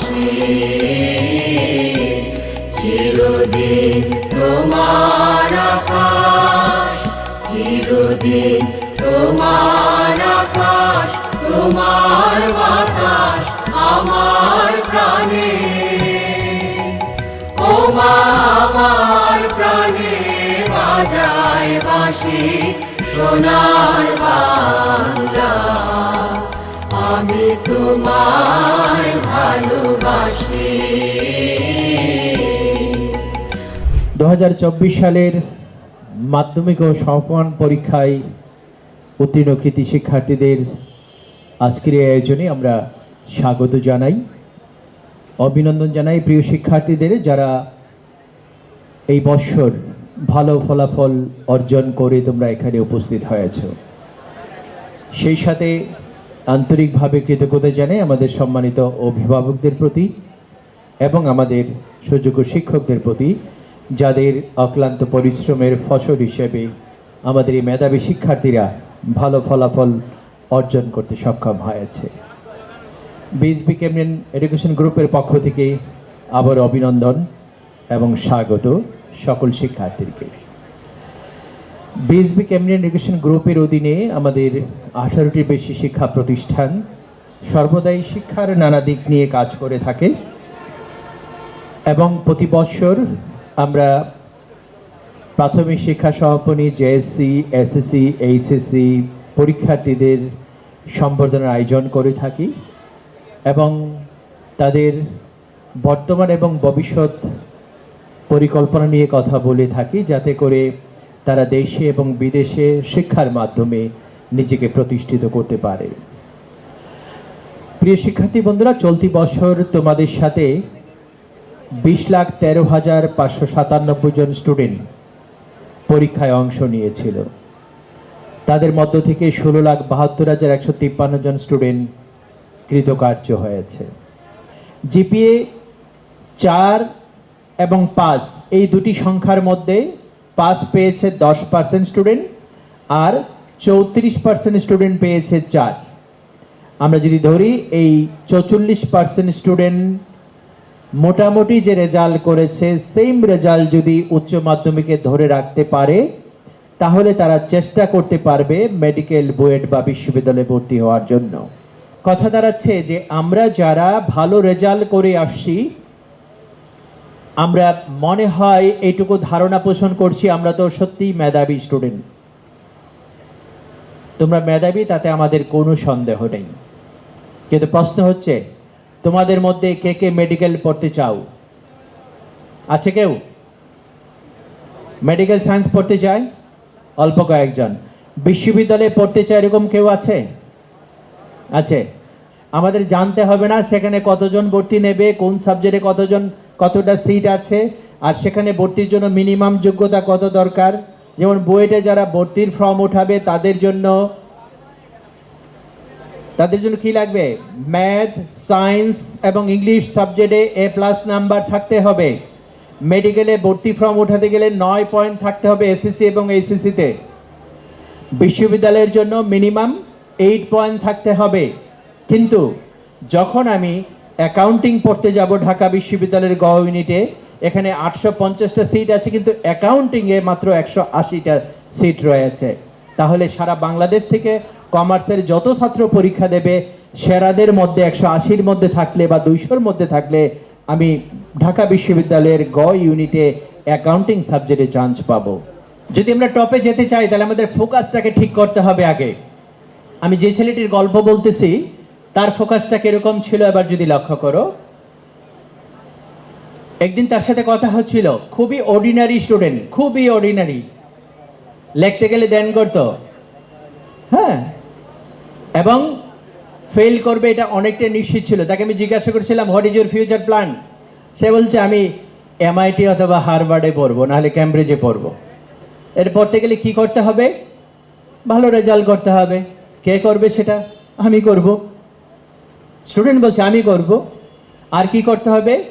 ভালোবাসি চিরদিন তোমার আকাশ চিরদিন তোমার আকাশ সোনার বাংলা আমি তোমায় ভালোবাসি। দু সালের মাধ্যমিক ও সমাপন পরীক্ষায় উত্তীর্ণ কৃতি শিক্ষার্থীদের আজকের এই আয়োজনে আমরা স্বাগত জানাই। অভিনন্দন জানাই প্রিয় শিক্ষার্থীদের যারা এই বৎসর ভালো ফলাফল অর্জন করে তোমরা এখানে উপস্থিত হয়েছ। সেই সাথে আন্তরিকভাবে কৃতজ্ঞতা জানাই আমাদের সম্মানিত অভিভাবকদের প্রতি এবং আমাদের সুযোগ্য শিক্ষকদের প্রতি, যাদের অক্লান্ত পরিশ্রমের ফসল হিসেবে আমাদের এই মেধাবী শিক্ষার্থীরা ভালো ফলাফল অর্জন করতে সক্ষম হয়েছে। বিএসবি কেমন এডুকেশন গ্রুপের পক্ষ থেকে আবার অভিনন্দন এবং স্বাগত সকল শিক্ষার্থীকে। বিএসবি কেমন এডুকেশন গ্রুপের অধীনে আমাদের আঠারোটির বেশি শিক্ষা প্রতিষ্ঠান সর্বদাই শিক্ষার নানা দিক নিয়ে কাজ করে থাকে। এবং প্রতি বছর আমরা প্রাথমিক শিক্ষা সমাপনী জেএসসি এসএসসি এইচএসসি পরীক্ষার্থীদের সম্বর্ধনার আয়োজন করে থাকি এবং তাদের বর্তমান এবং ভবিষ্যৎ পরিকল্পনা নিয়ে কথা বলে থাকি যাতে করে তারা দেশে এবং বিদেশে শিক্ষার মাধ্যমে নিজেকে প্রতিষ্ঠিত করতে পারে। প্রিয় শিক্ষার্থী বন্ধুরা, চলতি বছর তোমাদের সাথে বিশ লাখ তেরো হাজার পাঁচশো সাতানব্বই জন স্টুডেন্ট পরীক্ষায় অংশ নিয়েছিল। তাদের মধ্য থেকে ষোলো লাখ বাহাত্তর হাজার একশো তিপ্পান্ন জন স্টুডেন্ট কৃতকার্য হয়েছে। জিপিএ চার এবং পাঁচ, এই দুটি সংখ্যার মধ্যে পাস পেয়েছে দশ পার্সেন্ট স্টুডেন্ট আর চৌত্রিশ পার্সেন্ট স্টুডেন্ট পেয়েছে চার। আমরা যদি ধরি, এই চৌচল্লিশ পার্সেন্ট স্টুডেন্ট মোটামুটি যে রেজাল্ট করেছে সেম রেজাল্ট যদি উচ্চ মাধ্যমিকে ধরে রাখতে পারে, তাহলে তারা চেষ্টা করতে পারবে মেডিকেল বুয়েট বা বিশ্ববিদ্যালয়ে ভর্তি হওয়ার জন্য। কথা দাঁড়াচ্ছে যে আমরা যারা ভালো রেজাল্ট করে আসছি আমরা মনে হয় এইটুকু ধারণা পোষণ করছি, আমরা তো সত্যিই মেধাবী স্টুডেন্ট তোমরা মেধাবী, তাতে আমাদের কোনো সন্দেহ নেই। কিন্তু প্রশ্ন হচ্ছে, তোমাদের মধ্যে কে কে মেডিকেল পড়তে চাও? আছে কেউ? মেডিকেল সায়েন্স পড়তে চায়? অল্প কয়েকজন। বিশ্ববিদ্যালয়ে পড়তে চায় এরকম কেউ আছে? আছে। আমাদের জানতে হবে না সেখানে কতজন ভর্তি নেবে, কোন সাবজেক্টে কতজন কতটা সিট আছে, আর সেখানে ভর্তির জন্য মিনিমাম যোগ্যতা কত দরকার? যেমন বুয়েটে যারা ভর্তির ফর্ম উঠাবে, তাদের জন্য তাদের জন্য কি লাগবে? ম্যাথ সায়েন্স এবং ইংলিশ সাবজেক্টে এ প্লাস নাম্বার থাকতে হবে। মেডিকেলে ভর্তি ফর্ম উঠাতে গেলে নয় পয়েন্ট থাকতে হবে এসএসসি এবং এইচএসসিতে বিশ্ববিদ্যালয়ের জন্য মিনিমাম এইট পয়েন্ট থাকতে হবে। কিন্তু যখন আমি অ্যাকাউন্টিং পড়তে যাব ঢাকা বিশ্ববিদ্যালয়ের গ ইউনিটে। এখানে আটশো পঞ্চাশটা সিট আছে, কিন্তু অ্যাকাউন্টিংয়ে মাত্র একশো আশিটা সিট রয়েছে। তাহলে সারা বাংলাদেশ থেকে কমার্সের যত ছাত্র পরীক্ষা দেবে, সেরাদের মধ্যে একশো আশির মধ্যে থাকলে বা দুইশোর মধ্যে থাকলে আমি ঢাকা বিশ্ববিদ্যালয়ের গ ইউনিটে অ্যাকাউন্টিং সাবজেক্টে চান্স পাবো। যদি আমরা টপে যেতে চাই, তাহলে আমাদের ফোকাসটাকে ঠিক করতে হবে আগে। আমি যে ছেলেটির গল্প বলতেছি তার ফোকাসটা কীরকম ছিল এবার যদি লক্ষ্য করো? একদিন তার সাথে কথা হচ্ছিল, খুবই অর্ডিনারি স্টুডেন্ট খুবই অর্ডিনারি লিখতে গেলে দেন করতো। হ্যাঁ। এবং ফেল করবে এটা অনেকটা নিশ্চিত ছিল। তাকে আমি জিজ্ঞাসা করেছিলাম what is your future plan সে বলছে, আমি এমআইটি অথবা হারভার্ডে পড়ব, নাহলে ক্যামব্রিজে পড়ব। এটা পড়তে গেলে কি করতে হবে? ভালো রেজাল্ট করতে হবে। কে করবে সেটা? আমি করব। স্টুডেন্ট বলছে, আমি করব। আর কি করতে হবে?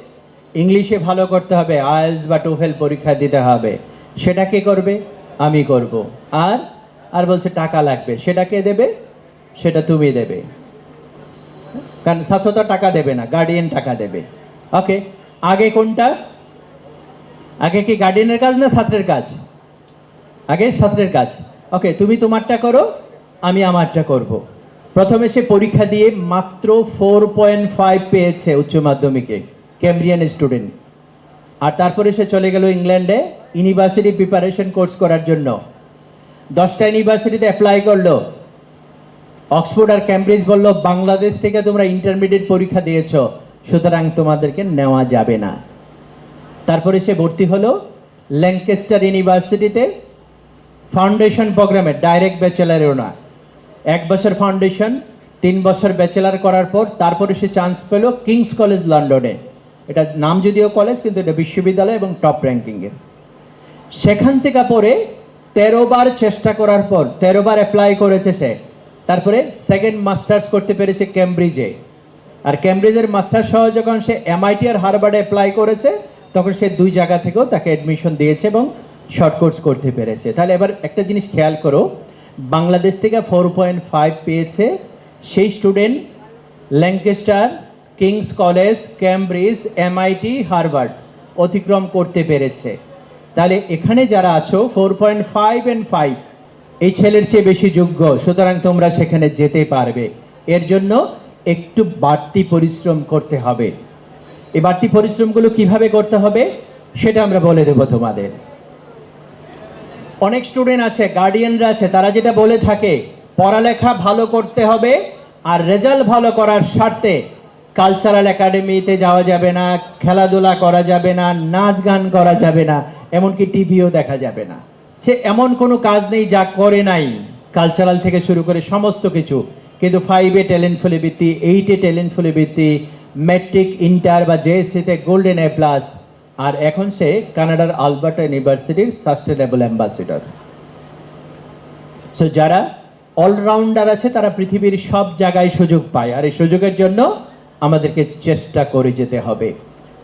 ইংলিশে ভালো করতে হবে। আইএলস বা টোফেল পরীক্ষা দিতে হবে। সেটা কে করবে? আমি করব। আর আর বলছে, টাকা লাগবে। সেটা কে দেবে? সেটা তুমি দেবে। কারণ ছাত্র তো টাকা দেবে না গার্ডিয়ান টাকা দেবে। ওকে আগে কোনটা? আগে কি গার্ডিয়ানের কাজ না ছাত্রের কাজ? আগে ছাত্রের কাজ। ওকে তুমি তোমারটা করো, আমি আমারটা করব। প্রথমে সে পরীক্ষা দিয়ে মাত্র ফোর পয়েন্ট ফাইভ পেয়েছে উচ্চ মাধ্যমিকে ক্যাম্ব্রিয়ান স্টুডেন্ট আর তারপরে সে চলে গেল ইংল্যান্ডে ইউনিভার্সিটি প্রিপারেশন কোর্স করার জন্য। দশটা ইউনিভার্সিটিতে অ্যাপ্লাই করল। অক্সফোর্ড আর ক্যামব্রিজ বলল, বাংলাদেশ থেকে তোমরা ইন্টারমিডিয়েট পরীক্ষা দিয়েছ, সুতরাং তোমাদেরকে নেওয়া যাবে না। তারপরে সে ভর্তি হলো ল্যাঙ্কেস্টার ইউনিভার্সিটিতে ফাউন্ডেশন প্রোগ্রামে ডাইরেক্ট ব্যাচেলারেও না। এক বছর ফাউন্ডেশন তিন বছর ব্যাচেলার করার পর তারপরে সে চান্স পেল কিংস কলেজ লন্ডনে এটা নাম যদিও কলেজ কিন্তু এটা বিশ্ববিদ্যালয় এবং টপ র্যাঙ্কিংয়ের সেখান থেকে পরে তেরো বার চেষ্টা করার পর, তেরো বার অ্যাপ্লাই করেছে সে। তারপরে সেকেন্ড মাস্টার্স করতে পেরেছে ক্যামব্রিজে আর ক্যামব্রিজের মাস্টার সহ যখন সে এমআইটি আর হারবার্ডে অ্যাপ্লাই করেছে, তখন সে দুই জায়গা থেকেও তাকে অ্যাডমিশন দিয়েছে এবং শর্ট কোর্স করতে পেরেছে। তাহলে এবার একটা জিনিস খেয়াল করো বাংলাদেশ থেকে ফোর পয়েন্ট ফাইভ পেয়েছে। সেই student Lancaster King's College Cambridge MIT Harvard অতিক্রম করতে পেরেছে। তাহলে এখানে যারা আছো four point five and five এই ছেলের চেয়ে বেশি যোগ্য, সুতরাং তোমরা সেখানে যেতে পারবে। এর জন্য একটু বাড়তি পরিশ্রম করতে হবে। এই বাড়তি পরিশ্রমগুলো কীভাবে করতে হবে, সেটা আমরা বলে দেবো তোমাদের। অনেক স্টুডেন্ট আছে গার্ডিয়ানরা আছে, তারা যেটা বলে থাকে, পড়ালেখা ভালো করতে হবে আর রেজাল্ট ভালো করার স্বার্থে কালচারাল একাডেমিতে যাওয়া যাবে না, খেলাধুলা করা যাবে না, নাচ গান করা যাবে না, এমনকি টিভিও দেখা যাবে না। সে এমন কোনো কাজ নেই যা করে নাই কালচারাল থেকে শুরু করে সমস্ত কিছু। কিন্তু ফাইভে ট্যালেন্ট ফুলে বৃত্তি এইটে ট্যালেন্ট ফুলে বৃত্তি ম্যাট্রিক ইন্টার বা জেএসসিতে গোল্ডেন এ প্লাস আর এখন সে কানাডার আলবার্টা ইউনিভার্সিটির সাস্টেনেবল অ্যাম্বাসিডর। সো যারা অলরাউন্ডার আছে, তারা পৃথিবীর সব জায়গায় সুযোগ পায়। আর এই সুযোগের জন্য আমাদেরকে চেষ্টা করে যেতে হবে।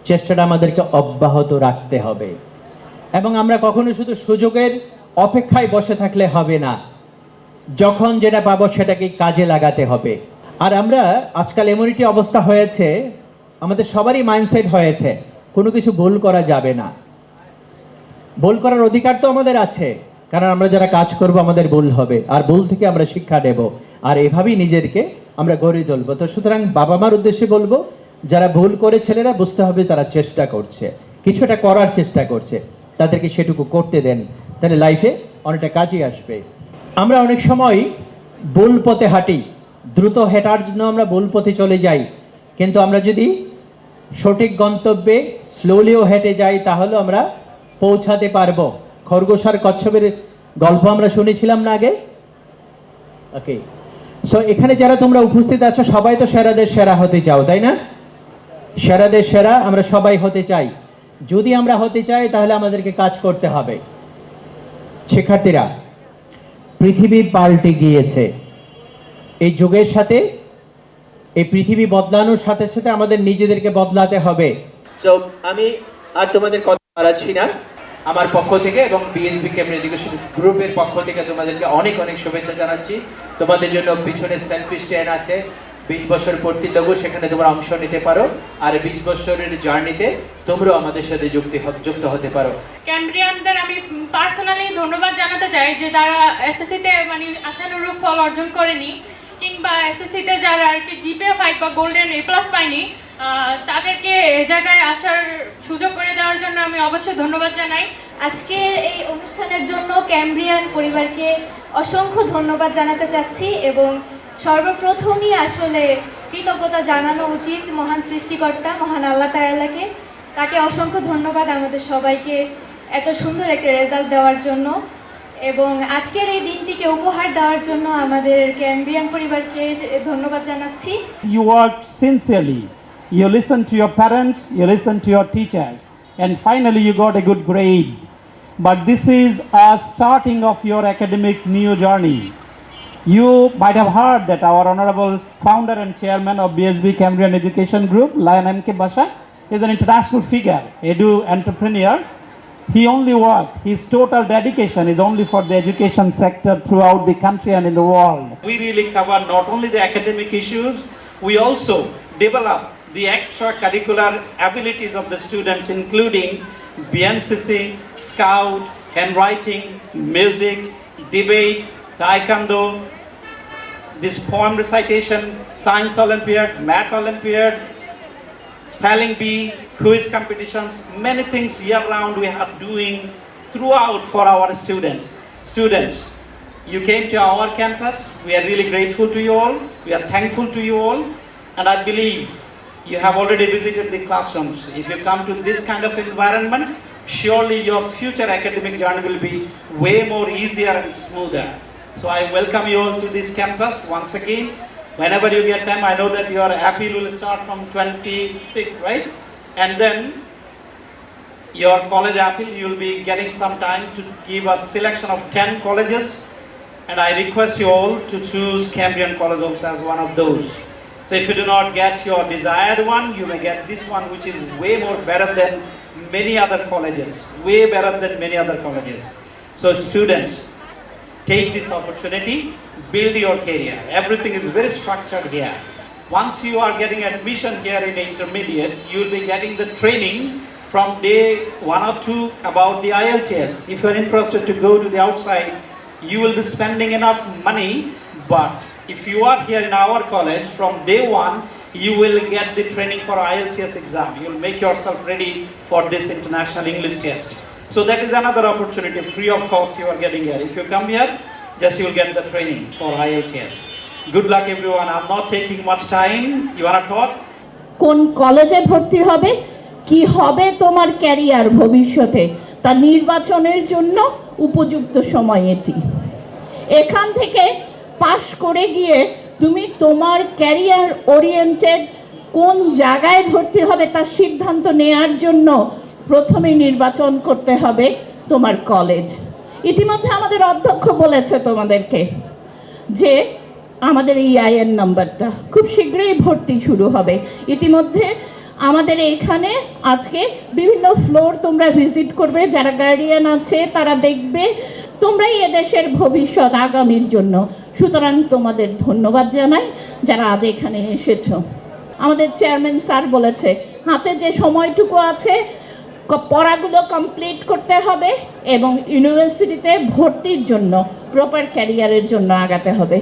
চেষ্টাটা আমাদেরকে অব্যাহত রাখতে হবে। এবং আমরা কখনো শুধু সুযোগের অপেক্ষায় বসে থাকলে হবে না, যখন যেটা পাবো সেটাকে কাজে লাগাতে হবে। আর আমরা আজকাল এমন একটি অবস্থা হয়েছে, আমাদের সবারই মাইন্ডসেট হয়েছে কোনো কিছু ভুল করা যাবে না। ভুল করার অধিকার তো আমাদের আছে, কারণ আমরা যারা কাজ করব আমাদের ভুল হবে, আর ভুল থেকে আমরা শিক্ষা নেব, আর এভাবেই নিজেদেরকে আমরা গড়ে তুলবো। তো সুতরাং বাবা মার উদ্দেশ্যে বলব, যারা ভুল করে ছেলেরা বুঝতে হবে তারা চেষ্টা করছে, কিছুটা করার চেষ্টা করছে, তাদেরকে সেটুকু করতে দেন, তাহলে লাইফে অনেকটা কাজে আসবে। আমরা অনেক সময় ভুল পথে হাঁটি, দ্রুত হেঁটার জন্য আমরা ভুল পথে চলে যাই, কিন্তু আমরা যদি সঠিক গন্তব্যে স্লোলিও হেঁটে যাই তাহলে আমরা পৌঁছাতে পারব। খরগোশ আর কচ্ছপের গল্প আমরা শুনেছিলাম না আগে? ওকে সো এখানে যারা তোমরা উপস্থিত আছো, সবাই তো সেরাদের সেরা হতে চাও, তাই না? সেরাদের সেরা আমরা সবাই হতে চাই। যদি আমরা হতে চাই, তাহলে আমাদেরকে কাজ করতে হবে। শিক্ষার্থীরা, পৃথিবী পাল্টে গিয়েছে। এই যুগের সাথে এই পৃথিবী বদলানোর সাথে সাথে আমাদের নিজেদেরকে বদলাতে হবে। তো আমি আর তোমাদের কথা বাড়াচ্ছি না। আমার পক্ষ থেকে এবং বিএসবি কেমন এডুকেশন গ্রুপের পক্ষ থেকে তোমাদেরকে অনেক অনেক শুভেচ্ছা জানাচ্ছি। তোমাদের জন্য পিছনে সেলফি স্ট্যান্ড আছে। বিশ বছর পূর্তির লঘু সেখানে তোমরা অংশ নিতে পারো। আর বিশ বছরের জার্নিতে তোমরাও আমাদের সাথে যুক্তি যুক্ত হতে পারো। ক্যাম্ব্রিয়ানদের আমি পার্সোনালি ধন্যবাদ জানাতে চাই যে তারা এসএসসিতে মানে আশানুরূপ ফল অর্জন করেনি। কিংবা এসএসসিতে যারা আর কি জিপিএ ফাইভ বা গোল্ডেন এ প্লাস পায়নি তাদেরকে এ জায়গায় আসার সুযোগ করে দেওয়ার জন্য আমি অবশ্যই ধন্যবাদ জানাই। আজকের এই অনুষ্ঠানের জন্য ক্যামব্রিয়ান পরিবারকে অসংখ্য ধন্যবাদ জানাতে চাচ্ছি এবং সর্বপ্রথমই আসলে কৃতজ্ঞতা জানানো উচিত মহান সৃষ্টিকর্তা, মহান আল্লাহ তায়াল্লাকে তাকে অসংখ্য ধন্যবাদ আমাদের সবাইকে এত সুন্দর একটা রেজাল্ট দেওয়ার জন্য। এবং আজকের এই দিনটিকে উপহার দেওয়ার জন্য আমাদের ক্যামব্রিয়ান পরিবারকে ধন্যবাদ জানাচ্ছি you worked sincerely. You listened to your parents, you listened to your teachers, and finally you got a good grade. But this is a starting of your academic new journey. You might have heard that our honorable founder and chairman of BSB Cambrian Education Group, Lion M.K. Basha, is an international figure, edu entrepreneur, he only worked. His total dedication is only for the education sector throughout the country and in the world. We really cover not only the academic issues, we also develop the extracurricular abilities of the students, including BNCC, Scout, handwriting, music, debate, taekwondo, this poem recitation, science olympiad, math olympiad, spelling bee, quiz competitions, many things year round we are doing throughout for our students. Students, you came to our campus, we are really grateful to you all, we are thankful to you all, and I believe you have already visited the classrooms. If you come to this kind of environment, surely your future academic journey will be way more easier and smoother. So I welcome you all to this campus once again. Whenever you get time, I know that your appeal will start from 26, right? And then your college appeal, you will be getting some time to give a selection of 10 colleges. And I request you all to choose Cambrian College as one of those. So if you do not get your desired one, you may get this one, which is way more better than many other colleges, way better than many other colleges. So students, take this opportunity, build your career. Everything is very structured here. Once you are getting admission here in intermediate, you will be getting the training from day one or two about the IELTS. If you are interested to go to the outside, you will be spending enough money, but if you are here in our college from day one, you will get the training for IELTS exam. You will make yourself ready for this international English test. So that is another opportunity, free of cost you are getting here. If you come here, just you get the training for IELTS. Good luck, everyone. I'm not taking much time. You wanna talk? কোন কলেজে ভর্তি হবে কি হবে তোমার career ভবিষ্যতে তা নির্বাচনের জন্য উপযুক্ত সময় এটি এখান থেকে পাশ করে গিয়ে তুমি তোমার ক্যারিয়ার ওরিয়েন্টেড কোন জায়গায় ভর্তি হবে তার সিদ্ধান্ত নেয়ার জন্য প্রথমে নির্বাচন করতে হবে তোমার কলেজ ইতিমধ্যে আমাদের অধ্যক্ষ বলেছে তোমাদেরকে যে আমাদের এই আইএন নাম্বারটা খুব শীঘ্রই ভর্তি শুরু হবে। ইতিমধ্যে আমাদের এখানে আজকে বিভিন্ন ফ্লোর তোমরা ভিজিট করবে, যারা গার্ডিয়ান আছে তারা দেখবে, তোমরাই এদেশের ভবিষ্যৎ আগামীর জন্য। সুতরাং তোমাদের ধন্যবাদ জানাই যারা আজ এখানে এসেছ। আমাদের চেয়ারম্যান স্যার বলেছে, হাতে যে সময়টুকু আছে পড়াগুলো কমপ্লিট করতে হবে এবং ইউনিভার্সিটিতে ভর্তির জন্য প্রপার ক্যারিয়ারের জন্য আগাতে হবে।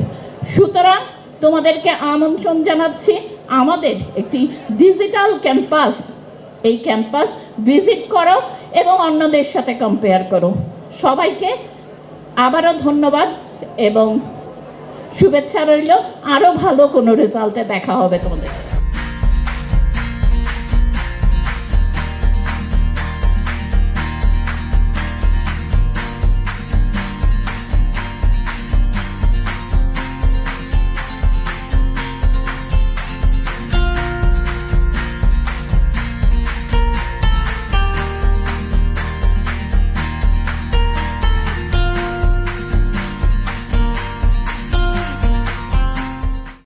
সুতরাং তোমাদেরকে আমন্ত্রণ জানাচ্ছি, আমাদের একটি ডিজিটাল ক্যাম্পাস এই ক্যাম্পাস ভিজিট করো এবং অন্যদের সাথে কম্পেয়ার করো। সবাইকে আবারও ধন্যবাদ এবং শুভেচ্ছা রইল। আরও ভালো কোনো রেজাল্টে দেখা হবে তোমাদের।